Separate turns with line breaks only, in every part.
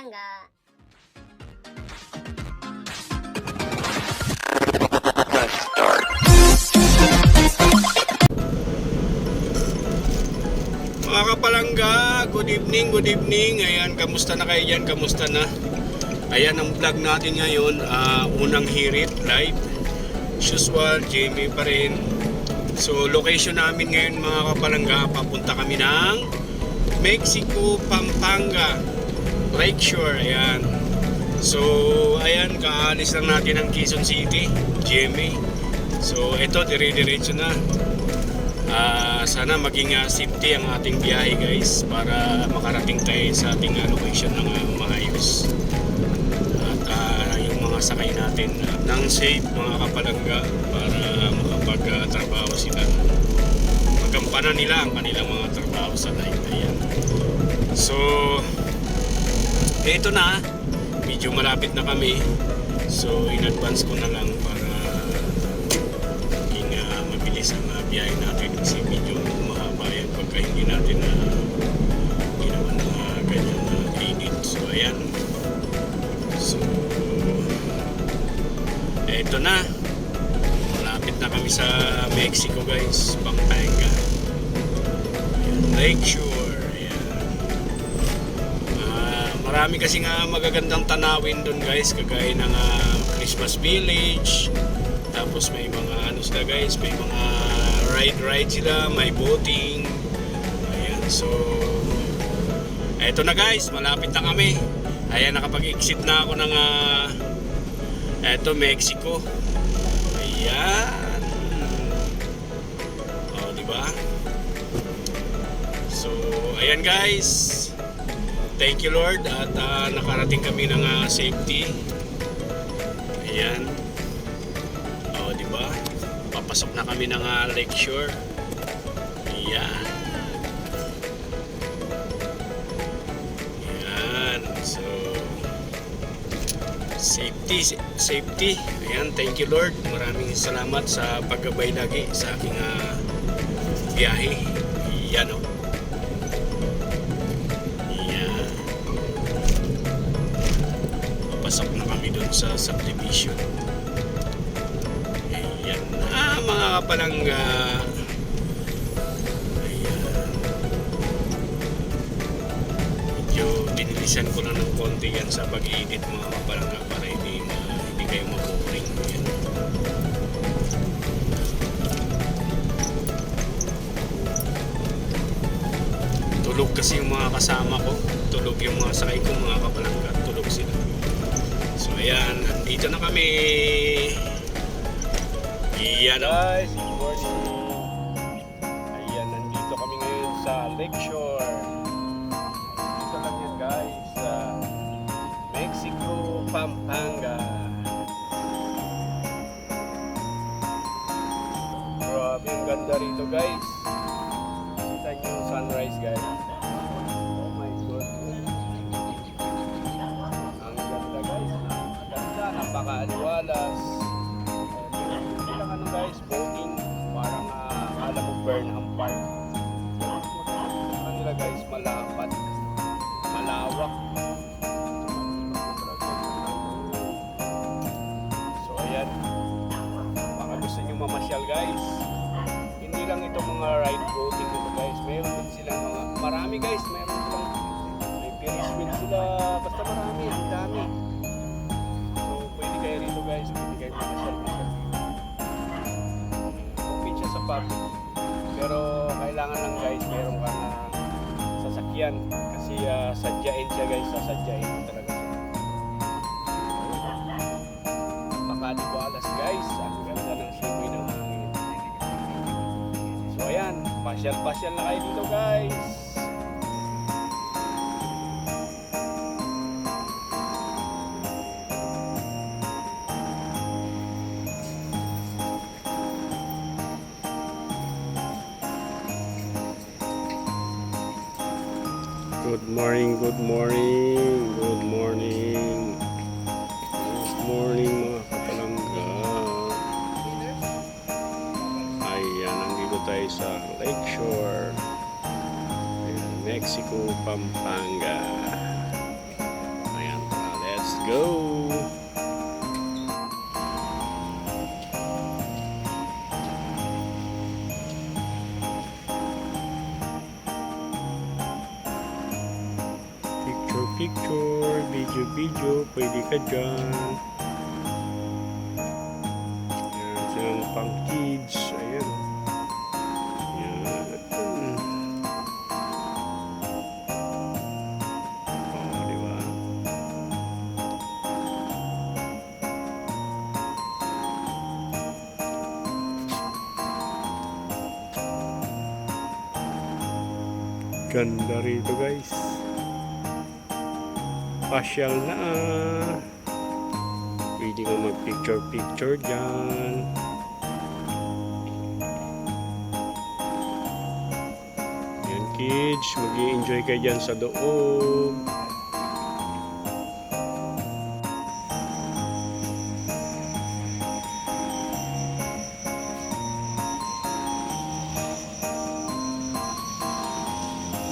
kapalangga.
Mga kapalangga, good evening, good evening. Ayan, kamusta na kayo dyan? Kamusta na? Ayan ang vlog natin ngayon. ah, unang hirit, live. As Usual, Jamie pa rin. So, location namin ngayon mga kapalangga, papunta kami ng Mexico, Pampanga. Lakeshore, ayan. So, ayan, kaalis lang natin ng Quezon City, Jamie. So, ito, dire-diretso na. Ah, sana maging ah, safety ang ating biyahe guys para makarating tayo sa ating ah, location ng ah, maayos. At ah, yung mga sakay natin ah, ng safe mga kapalangga para makapag-trabaho sila. Magampanan nila ang kanilang mga trabaho sa night. Ayan. So, eto na. Medyo malapit na kami. So, in advance ko na lang para maging ah, mabilis ang uh, biyahe natin kasi medyo mahaba yan pagka hindi natin na ginawa ng mga ganyan na edit. So ayan. So eto na. Malapit na kami sa Mexico guys. Pampanga. Ayan, Lakeshore. Marami kasi nga magagandang tanawin doon guys kagaya ng ah, Christmas Village. Tapos may mga ano sila guys may mga ride ride sila may boating. Ayan so eto na guys malapit na kami. Ayan nakapag exit na ako ng ah, eto Mexico. Ayan. Oh di ba? So ayan guys thank you Lord at ah, nakarating kami ng ah, safety ayan Oh, di ba? Papasok na kami ng uh, Lakeshore. Ayan. Ayan. So, safety, safety. Ayan, thank you Lord. Maraming salamat sa paggabay lagi sa aking ah, biyahe. Sa subdivision. Ayan na mga kapalangga. Medyo dinilisan ko lang ng konti yan sa pag-edit mga kapalangga para hindi, ma, hindi kayo maboring. Ayan. Tulog kasi yung mga kasama ko. Tulog yung mga sakay ko mga kapalangga. Ayan, dito na kami. Iyan guys, good morning. Ayan, nandito kami ngayon sa Lakeshore. Dito lang yan guys, sa Mexico, Pampanga. Grabe, ang ganda rito guys. Kita yung sunrise guys. Ganda, napaka-aliwalas lang ano guys, boating, parang uh, alam mo Burnham Park. Ano nila guys, malapat, malawak. So ayan, baka gusto nyo mamasyal guys. Hindi lang ito mga ride boating dito guys, meron din silang mga, marami guys, may sasakyan. Kasi uh, sadyain siya guys, sasadyain mo talaga siya. Napakaliwalas guys, ang ganda ng simoy ng hangin. So ayan, pasyal-pasyal na kayo dito guys. Morning, good morning, good morning. Mga kapalangga. Ayan, nandito tayo sa Lakeshore. Ayan, Mexico, Pampanga. go! Picture, picture, video, video, pwede ka dyan. Yan, silang pang kids. Ayan. Yan. Oh, di ba? Ganda rito guys. Pasyal na. Pwede ka mag-picture-picture dyan. Yan kids, mag enjoy kayo dyan sa loob.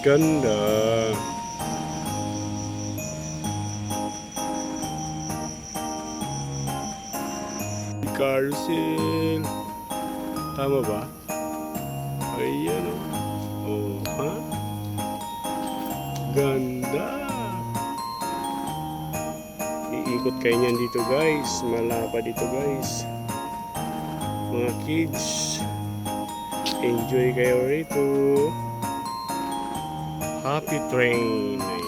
Ganda. Carousel. Tama ba? Ayan o. Oh, ha? Ganda. Iikot kayo niyan dito guys. Malapa dito guys. Mga kids. Enjoy kayo rito. Happy Train.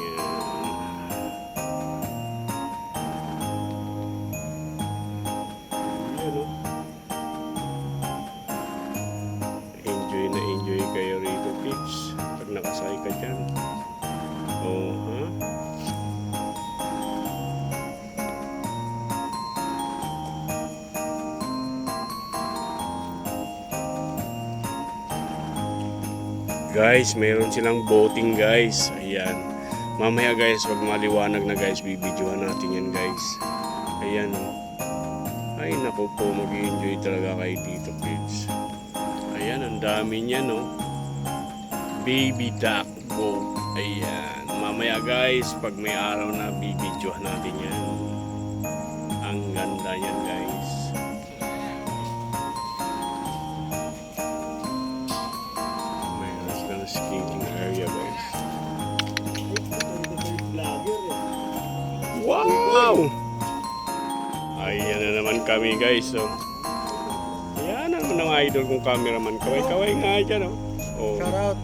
Guys, mayroon silang boating guys. Ayan. Mamaya guys, pag maliwanag na guys, bibidyohan natin yan guys. Ayan. Ay naku po, mag enjoy talaga kayo dito kids. Ayan, ang dami niyan oh. Baby duck boat. Ayan. Mamaya guys, pag may araw na, bibidyohan natin yan. Ang ganda yan guys. Wow! Ayan na naman kami guys. So. Na naman ang idol kong cameraman. Kaway-kaway nga dyan. Oh. Oh.
Shout out.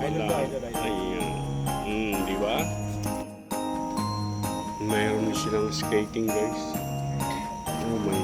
Idol ko, idol, idol.
Ayan. Hmm, di ba? Mayroon silang skating guys. Oh my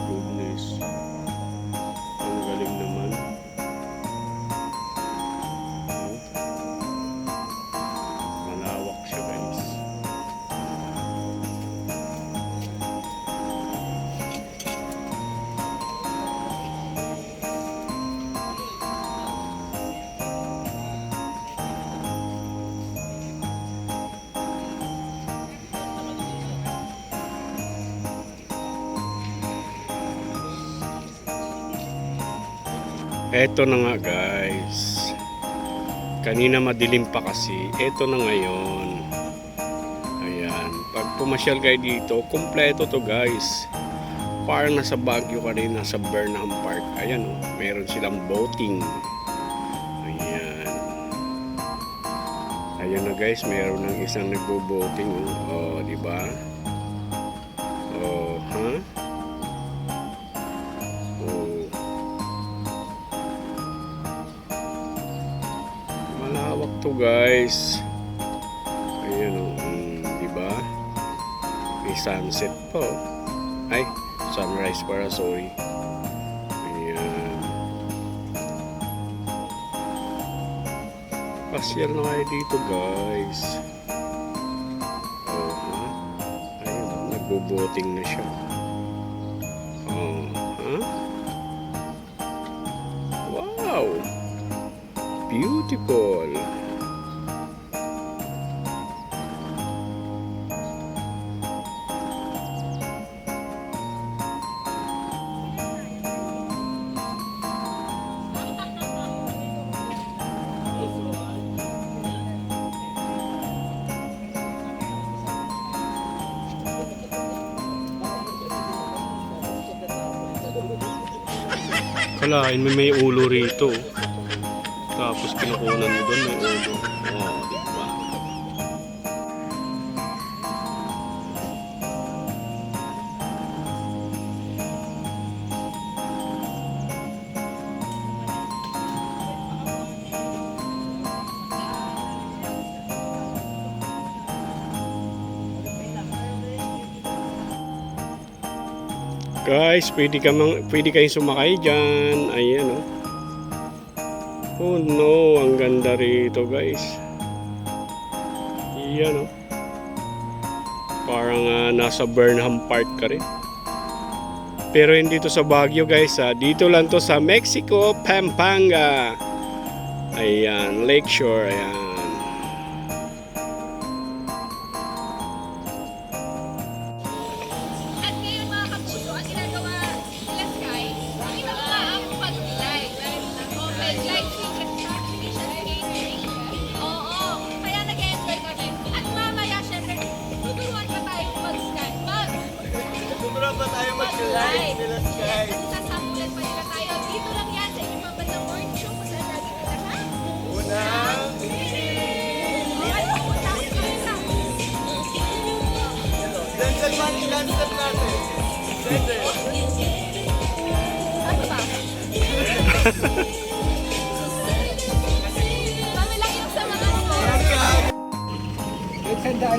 Eto na nga guys. Kanina madilim pa kasi. Eto na ngayon. Ayan. Pag pumasyal kayo dito, kompleto to guys. Parang nasa Baguio ka rin, nasa Burnham Park. Ayan o, meron silang boating. Ayan. Ayan na guys, meron ng isang nagbo-boating. Oh, oh di ba? Malawak to guys. Ayan o, mm, di ba? May sunset po. Ay, sunrise para, sorry. Ayan. Pasyal na kayo dito guys. Oh, ha? Ayun, nagbo-boating na siya. Oh, ha? Wow! Beautiful! Kalain mo may ulo rito. Tapos kinukunan mo doon may ulo. Guys, pwede, ka mang, pwede kayong sumakay dyan. Ayan, oh. Oh no, ang ganda rito, guys. Iyan, oh. Parang ah, nasa Burnham Park ka rin. Pero hindi to sa Baguio, guys. Ah. Dito lang to sa Mexico, Pampanga. Ayan, Lakeshore. Ayan.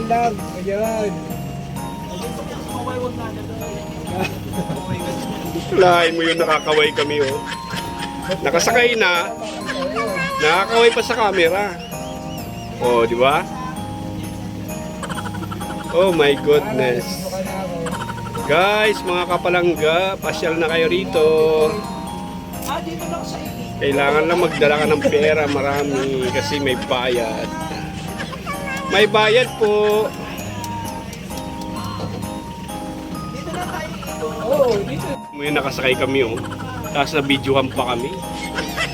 Lang.
Ayan.
Lain mo yun, nakakaway kami, oh. Nakasakay na, nakakaway pa sa camera. Oh, di ba? Oh my goodness. Guys, mga kapalangga, pasyal na kayo rito. Kailangan lang magdala ka ng pera, marami, kasi may bayad. May bayad po. May nakasakay kami oh. Tapos na videohan pa kami.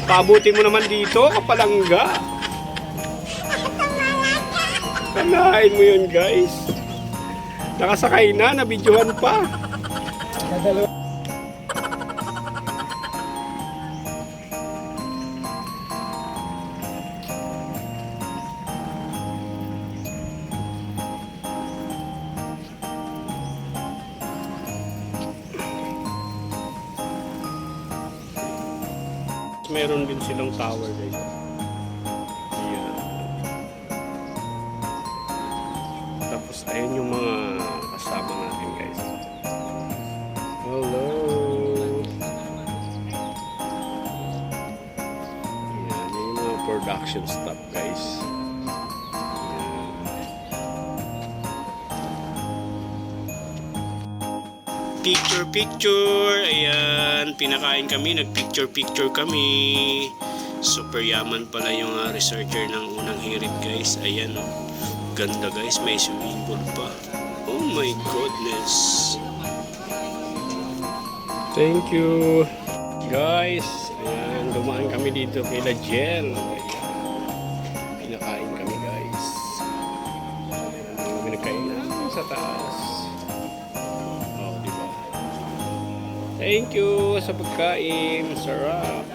Pabuti mo naman dito, kapalangga. Kanain mo yun guys. Nakasakay na, nabidyohan pa. Meron din silang tower guys. Ayan. Tapos ayun yung mga kasama natin guys. Hello. Ayan, yun yung mga production stuff guys. Picture picture. Ayan, pinakain kami, nagpicture picture kami. Super yaman pala yung ah, researcher ng unang hirit guys. Ayan oh. Ganda guys, may swimming pool pa. Oh my goodness. Thank you. Guys, ayan, dumaan kami dito kay La Jel. Ayan. Thank you sa pagkain. Sarap.